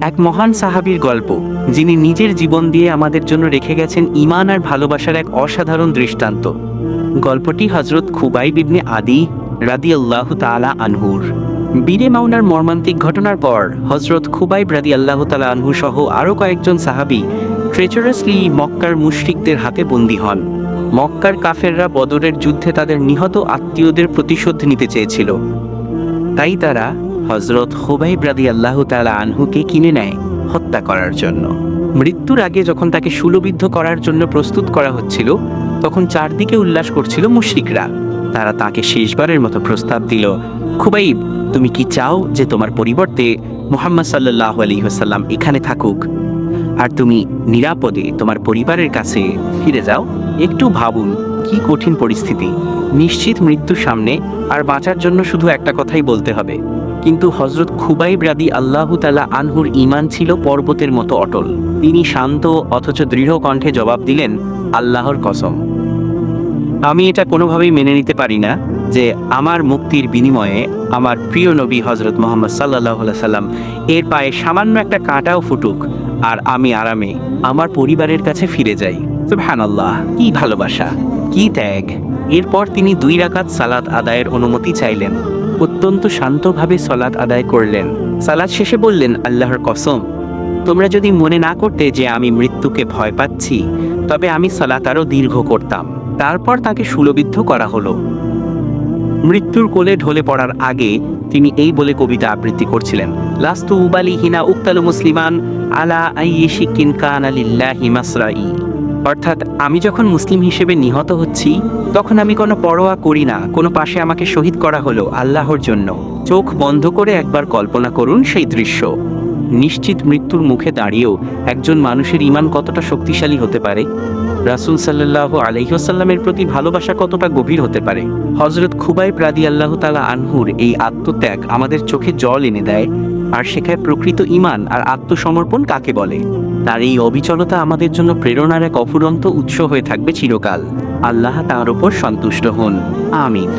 এক মহান সাহাবীর গল্প, যিনি নিজের জীবন দিয়ে আমাদের জন্য রেখে গেছেন ইমান আর ভালোবাসার এক অসাধারণ দৃষ্টান্ত। গল্পটি হজরত খুবাই বিবনে আদি রাদি আল্লাহ তালা আনহুর। বীরে মাউনার মর্মান্তিক ঘটনার পর হজরত খুবাইব রাদি আল্লাহ তালা আনহু সহ আরও কয়েকজন সাহাবি ট্রেচারাসলি মক্কার মুশরিকদের হাতে বন্দী হন। মক্কার কাফেররা বদরের যুদ্ধে তাদের নিহত আত্মীয়দের প্রতিশোধ নিতে চেয়েছিল। তাই তারা হজরত খুবাইব রাদি আল্লাহ তালা আনহুকে কিনে নেয় হত্যা করার জন্য। মৃত্যুর আগে যখন তাকে সুলবিদ্ধ করার জন্য প্রস্তুত করা হচ্ছিল, তখন চারদিকে উল্লাস করছিল মুশরিকরা। তারা তাকে শেষবারের মতো প্রস্তাব দিল খুবাইব তুমি কি চাও যে তোমার পরিবর্তে মোহাম্মদ সাল্লাহ আলী হাসাল্লাম এখানে থাকুক? আর তুমি নিরাপদে তোমার পরিবারের কাছে ফিরে যাও, একটু ভাবুন। কি কঠিন পরিস্থিতি? নিশ্চিত মৃত্যুর সামনে আর বাঁচার জন্য শুধু একটা কথাই বলতে হবে। কিন্তু হজরত খুবাইব রাদি আল্লাহ তালা আনহুর ইমান ছিল পর্বতের মতো অটল। তিনি শান্ত অথচ দৃঢ় কণ্ঠে জবাব দিলেন, আল্লাহর কসম। আমি এটা কোনোভাবেই মেনে নিতে পারি না যে আমার মুক্তির বিনিময়ে আমার প্রিয় নবী হজরত মোহাম্মদ সাল্লাহ সাল্লাম এর পায়ে সামান্য একটা কাঁটাও ফুটুক আর আমি আরামে আমার পরিবারের কাছে ফিরে যাই। সুবহান আল্লাহ কি ভালোবাসা, কি ত্যাগ। এরপর তিনি দুই রাকাত সালাত আদায়ের অনুমতি চাইলেন। অত্যন্ত শান্তভাবে সালাত আদায় করলেন। সালাত শেষে বললেন, আল্লাহর কসম, তোমরা যদি মনে না করতে যে আমি মৃত্যুকে ভয় পাচ্ছি, তবে আমি সালাত আরও দীর্ঘ করতাম। তারপর তাকে সুলবিদ্ধ করা হলো। মৃত্যুর কোলে ঢলে পড়ার আগে তিনি এই বলে কবিতা আবৃত্তি করছিলেন লাস্তু উবালি হিনা উক্তালু মুসলিমান আলা আইয়িশিকিন কানা লিল্লাহি মাসরাই। অর্থাৎ আমি যখন মুসলিম হিসেবে নিহত হচ্ছি, তখন আমি কোনো পরোয়া করি না, কোনো পাশে আমাকে শহীদ করা হলো আল্লাহর জন্য। চোখ বন্ধ করে একবার কল্পনা করুন সেই দৃশ্য। নিশ্চিত মৃত্যুর মুখে দাঁড়িয়েও একজন মানুষের ইমান কতটা শক্তিশালী হতে পারে? রাসুল সাল্লাহ আলহিহসাল্লামের প্রতি ভালোবাসা কতটা গভীর হতে পারে? হজরত খুবাই প্রাদি আল্লাহ তালা আনহুর এই আত্মত্যাগ আমাদের চোখে জল এনে দেয়, আর শেখায় প্রকৃত ইমান আর আত্মসমর্পণ কাকে বলে? তার এই অবিচলতা আমাদের জন্য প্রেরণার এক অফুরন্ত উৎস হয়ে থাকবে চিরকাল। আল্লাহ তার ওপর সন্তুষ্ট হন। আমিন।